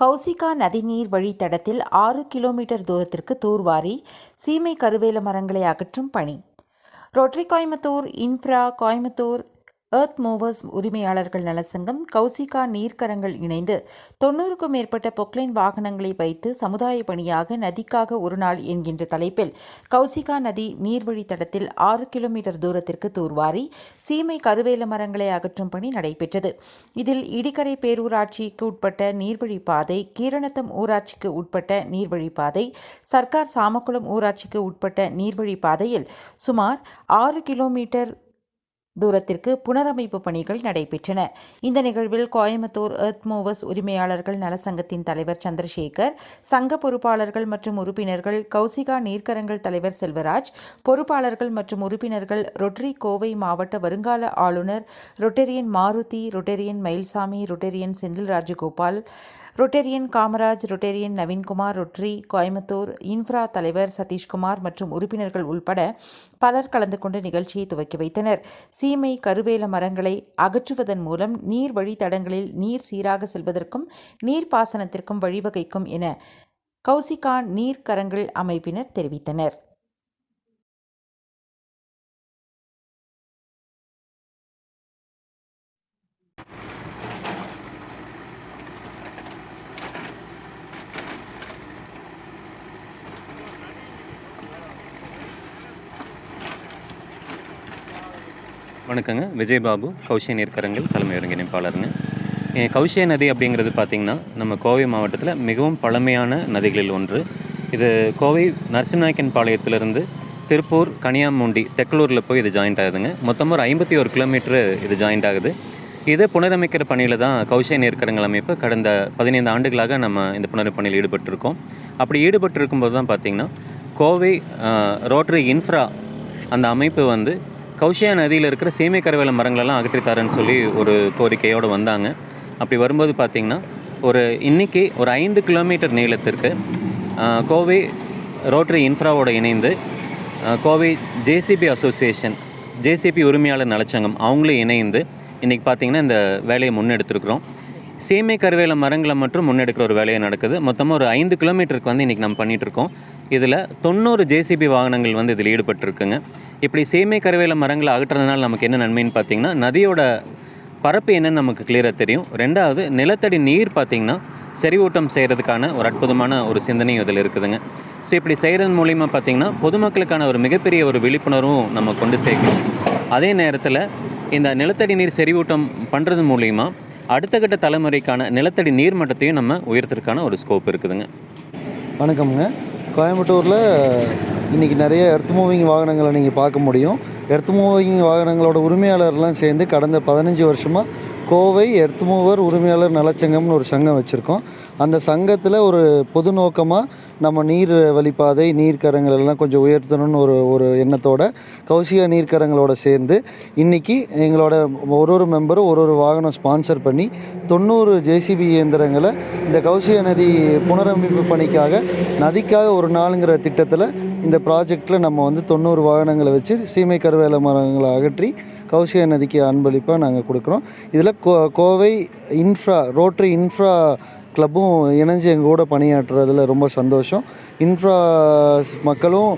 கௌசிகா நதிநீர் வழித்தடத்தில் ஆறு கிலோமீட்டர் தூரத்திற்கு தூர்வாரி சீமை கருவேல மரங்களை அகற்றும் பணி. Rotary Coimbatore infra Coimbatore earth movers உரிமையாளர்கள் நலசங்கம் கௌசிகா நீர்க்கரங்கள் இணைந்து தொண்ணூறுக்கும் மேற்பட்ட பொக்லைன் வாகனங்களை வைத்து சமுதாய பணியாக நதிக்காக ஒரு நாள் என்கின்ற தலைப்பில் கௌசிகா நதி நீர்வழித்தடத்தில் ஆறு கிலோமீட்டர் தூரத்திற்கு தூர்வாரி சீமை கருவேல மரங்களை அகற்றும் பணி நடைபெற்றது. இதில் இடிக்கரை பேரூராட்சிக்கு உட்பட்ட நீர்வழிப்பாதை கீரணத்தம் ஊராட்சிக்கு உட்பட்ட நீர்வழிப்பாதை சர்க்கார் சாமக்குளம் ஊராட்சிக்கு உட்பட்ட நீர்வழிப்பாதையில் சுமார் ஆறு கிலோமீட்டர் தூரத்திற்கு புனரமைப்பு பணிகள் நடைபெற்றன. இந்த நிகழ்வில் கோயம்புத்தூர் எர்த் மூவர்ஸ் உரிமையாளர்கள் நலசங்கத்தின் தலைவர் சந்திரசேகர் சங்க பொறுப்பாளர்கள் மற்றும் உறுப்பினர்கள் கௌசிகா நீர்க்கரங்கள் தலைவர் செல்வராஜ் பொறுப்பாளர்கள் மற்றும் உறுப்பினர்கள் ரொட்டரி கோவை மாவட்ட வருங்கால ஆளுநர் Rotarian Maruthi Rotarian Mayilsamy Rotarian Senthil Rajagopal Rotarian Kamaraj Rotarian Naveenkumar Rotary Coimbatore infra தலைவர் சதீஷ்குமார் மற்றும் உறுப்பினர்கள் உள்பட பலர் கலந்து கொண்டு நிகழ்ச்சியை துவக்கி வைத்தனர். சீமை கருவேல மரங்களை அகற்றுவதன் மூலம் நீர் வழித்தடங்களில் நீர் சீராக செல்வதற்கும் நீர்ப்பாசனத்திற்கும் வழிவகைக்கும் என கௌசிகான் நீர்க்கரங்கள் அமைப்பினர் தெரிவித்தனர். வணக்கங்க. விஜயபாபு கௌஷிய நீர்க்கரங்கள் தலைமை ஒருங்கிணைப்பாளருங்க. கௌஷிய நதி அப்படிங்கிறது பார்த்திங்கன்னா நம்ம கோவை மாவட்டத்தில் மிகவும் பழமையான நதிகளில் ஒன்று. இது கோவை நரசிம்நாயக்கன் பாளையத்திலிருந்து திருப்பூர் கனியாமூண்டி தெக்கலூரில் போய் இது ஜாயிண்ட் ஆகுதுங்க. மொத்தமாக ஒரு ஐம்பத்தி ஒரு கிலோமீட்ரு இது ஜாயிண்ட் ஆகுது. இதை புனரமைக்கிற பணியில் தான் கௌஷிய நீர்க்கரங்கள் அமைப்பு கடந்த பதினைந்து ஆண்டுகளாக நம்ம இந்த புனரமைப்பு பணியில் ஈடுபட்டிருக்கோம். அப்படி ஈடுபட்டு இருக்கும்போது தான் பார்த்திங்கன்னா கோவை ரோட்டரி இன்ஃப்ரா அந்த அமைப்பு வந்து கௌஷியா நதியில் இருக்கிற சீமை கருவேல மரங்களெல்லாம் அகற்றித்தாரன்னு சொல்லி ஒரு கோரிக்கையோடு வந்தாங்க. அப்படி வரும்போது பார்த்திங்கன்னா ஒரு இன்னைக்கு ஒரு ஐந்து கிலோமீட்டர் நீளத்திற்கு கோவை ரோட்டரி இன்ஃப்ராவோட இணைந்து கோவை ஜேசிபி அசோசியேஷன் ஜேசிபி உரிமையாளர் நலச்சங்கம் அவங்களும் இணைந்து இன்றைக்கி பார்த்திங்கன்னா இந்த வேலையை முன்னெடுத்திருக்கிறோம். சீமை கருவேல மரங்களை மட்டும் முன்னெடுக்கிற ஒரு வேலையை நடக்குது. மொத்தமாக ஒரு ஐந்து கிலோமீட்டருக்கு வந்து இன்றைக்கி நம்ம பண்ணிகிட்ருக்கோம் இதில் தொண்ணூறு ஜேசிபி வாகனங்கள் வந்து இதில் ஈடுபட்டிருக்குங்க. இப்படி சேமை கருவேல மரங்களை அகற்றுறதுனால நமக்கு என்ன நன்மைன்னு பார்த்தீங்கன்னா நதியோட பரப்பு என்னன்னு நமக்கு கிளியராக தெரியும். ரெண்டாவது நிலத்தடி நீர் பார்த்திங்கன்னா செறிவூட்டம் செய்கிறதுக்கான ஒரு அற்புதமான ஒரு சிந்தனையும் இதில் இருக்குதுங்க. ஸோ இப்படி செய்கிறது மூலிமா பார்த்திங்கன்னா பொதுமக்களுக்கான ஒரு மிகப்பெரிய ஒரு விழிப்புணர்வும் நம்ம கொண்டு சேர்க்கணும். அதே நேரத்தில் இந்த நிலத்தடி நீர் செறிவூட்டம் பண்ணுறது மூலிமா அடுத்த கட்ட தலைமுறைக்கான நிலத்தடி நீர் மட்டத்தையும் நம்ம உயர்த்துறதுக்கான ஒரு ஸ்கோப் இருக்குதுங்க. வணக்கம்ங்க. கோயம்புத்தூரில் இன்றைக்கி நிறைய எர்த் மூவிங் வாகனங்களை நீங்கள் பார்க்க முடியும். எர்த் மூவிங் வாகனங்களோட உரிமையாளர்லாம் சேர்ந்து கடந்த பதினஞ்சு வருஷமாக கோவை எர்த் மூவர் உரிமையாளர் நலச்சங்கம்னு ஒரு சங்கம் வச்சுருக்கோம். அந்த சங்கத்தில் ஒரு பொது நோக்கமாக நம்ம நீர் வழிப்பாதை நீர்க்கரங்கள் எல்லாம் கொஞ்சம் உயர்த்தணும்னு ஒரு ஒரு எண்ணத்தோட கௌசியா நீர்க்கரங்களோட சேர்ந்து இன்றைக்கி எங்களோட ஒரு ஒரு மெம்பரும் ஒரு ஒரு வாகனம் ஸ்பான்சர் பண்ணி தொண்ணூறு ஜேசிபி இயந்திரங்களை இந்த கௌசியா நதி புனரமைப்பு பணிக்காக நதிக்காக ஒரு நாளுங்கிற திட்டத்தில் இந்த ப்ராஜெக்டில் நம்ம வந்து தொண்ணூறு வாகனங்களை வச்சு சீமை கருவேல மரங்களை அகற்றி கௌசியா நதிக்கு அன்பளிப்பாக நாங்கள் கொடுக்குறோம். இதில் கோ கோவை இன்ஃப்ரா ரோட்ரி இன்ஃப்ரா கிளப்பும் இணைஞ்சு எங்கள் கூட பணியாற்றுறதுல ரொம்ப சந்தோஷம். இன்ஃப்ரா மக்களும்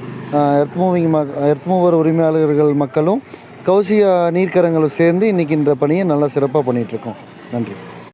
எர்த் மூவிங் மக் எர்த் மூவர் உரிமையாளர்கள் மக்களும் கௌசியா நீர்க்கரங்களும் சேர்ந்து இன்றைக்கி இந்த பணியை நல்லா சிறப்பாக பண்ணிகிட்ருக்கோம். நன்றி.